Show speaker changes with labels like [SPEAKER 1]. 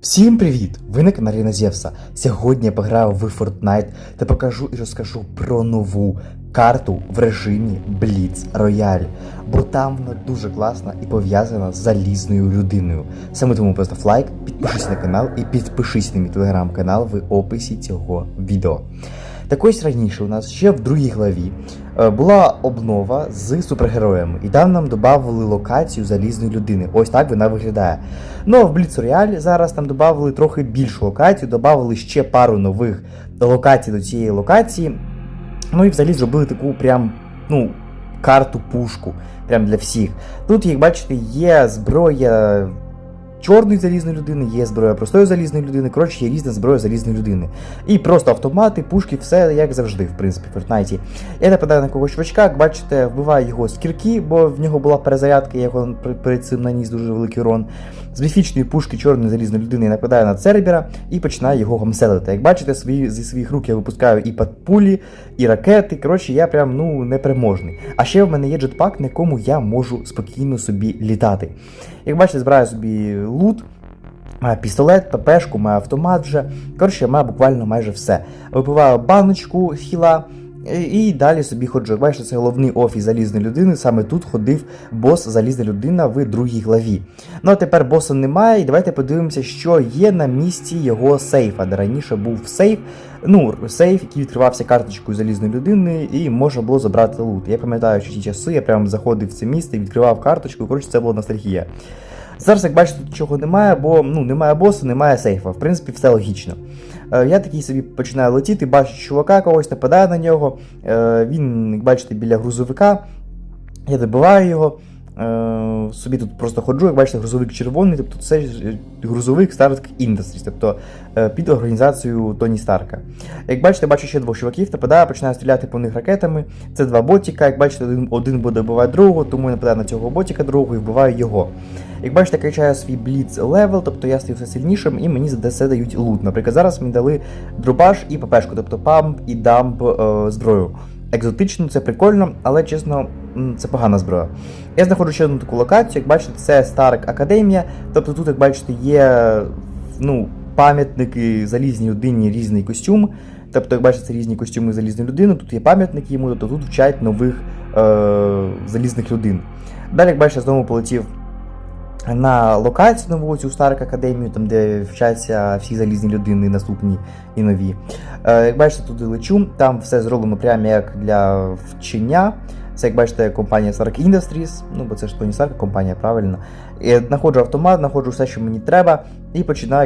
[SPEAKER 1] Всім привіт! Ви на каналі Назєвса. Сьогодні я пограю в Fortnite та покажу і розкажу про нову карту в режимі Blitz Royale. Бо там вона дуже класна і пов'язана з залізною людиною. Саме тому постав лайк, підпишись на канал і підпишись на мій телеграм-канал в описі цього відео. Так ось раніше у нас ще в другій главі була обнова з супергероями, і там нам додавали локацію залізної людини. Ось так вона виглядає. Ну а в Blitz Royale зараз там додавали трохи більшу локацію, додавали ще пару нових локацій до цієї локації. Ну і взагалі зробили таку прям, ну, карту пушку прям для всіх. Тут, як бачите, є зброя чорної залізної людини, є зброя простої залізної людини, коротше, є різна зброя залізної людини. І просто автомати, пушки, все як завжди, в принципі, в Фортнайті. Я нападаю на когось чувачка, як бачите, вбиваю його з кірки, бо в нього була перезарядка, я його перед цим наніс дуже великий урон. З міфічної пушки чорної залізної людини я нападаю на Цербера і починаю його гамселити. Як бачите, свої, зі своїх рук я випускаю і пулі, і ракети. Коротше, я прям ну непереможний. А ще в мене є джетпак, на якому я можу спокійно собі літати. Як бачите, збираю собі лут. Пістолет, ППшку, маю автомат вже. Коротше, маю буквально майже все. Випиваю баночку хіла. і- І далі собі ходжу. Бачите, це головний офіс залізної людини. Саме тут ходив бос залізна людина в другій главі. Ну а тепер боса немає, і давайте подивимося, що є на місці його сейфа, де раніше був сейф. Ну, сейф, який відкривався карточкою залізної людини, і можна було забрати лут. Я пам'ятаю, що ті часи я прямо заходив в це місце і відкривав карточку, коротше, це була ностальгія. Зараз, як бачите, тут чого немає, бо ну, немає босу, немає сейфа. В принципі, все логічно. Е, я такий собі починаю летіти, бачу чувака когось, нападаю на нього. Е, він, як бачите, біля грузовика. Я добиваю його. Е, собі тут просто ходжу, як бачите, грузовик червоний, тобто це е, грузовик Stark Industries, тобто е, під організацію Тоні Старка. Як бачите, бачу ще двох чуваків, нападаю, починаю стріляти по них ракетами. Це два ботіка. Як бачите, один, один буде вбивати другого, тому я нападаю на цього ботіка другого і вбиваю його. Як бачите, качаю свій бліц левел, тобто я стаю все сильнішим і мені за це дають лут. Наприклад, зараз мені дали дробаш і ППшку, тобто памп і дамп е, зброю. Екзотично, це прикольно, але чесно, це погана зброя. Я знаходжу ще одну таку локацію, як бачите, це Старк Академія. Тобто тут, як бачите, є ну, пам'ятники залізній людині різний костюм. Тобто, як бачите, це різні костюми залізної людини, тут є пам'ятники йому, тобто тут вчать нових е, залізних людин. Далі, як бачите, знову полетів на локацію нову цю Старк Академію, там де вчаться всі залізні людини, наступні і нові. Е, як бачите, туди лечу, там все зроблено прямо як для вчення. Це, як бачите, компанія Stark Industries, ну бо це ж Тоні Старк компанія, правильно. Я знаходжу автомат, знаходжу все, що мені треба, і починаю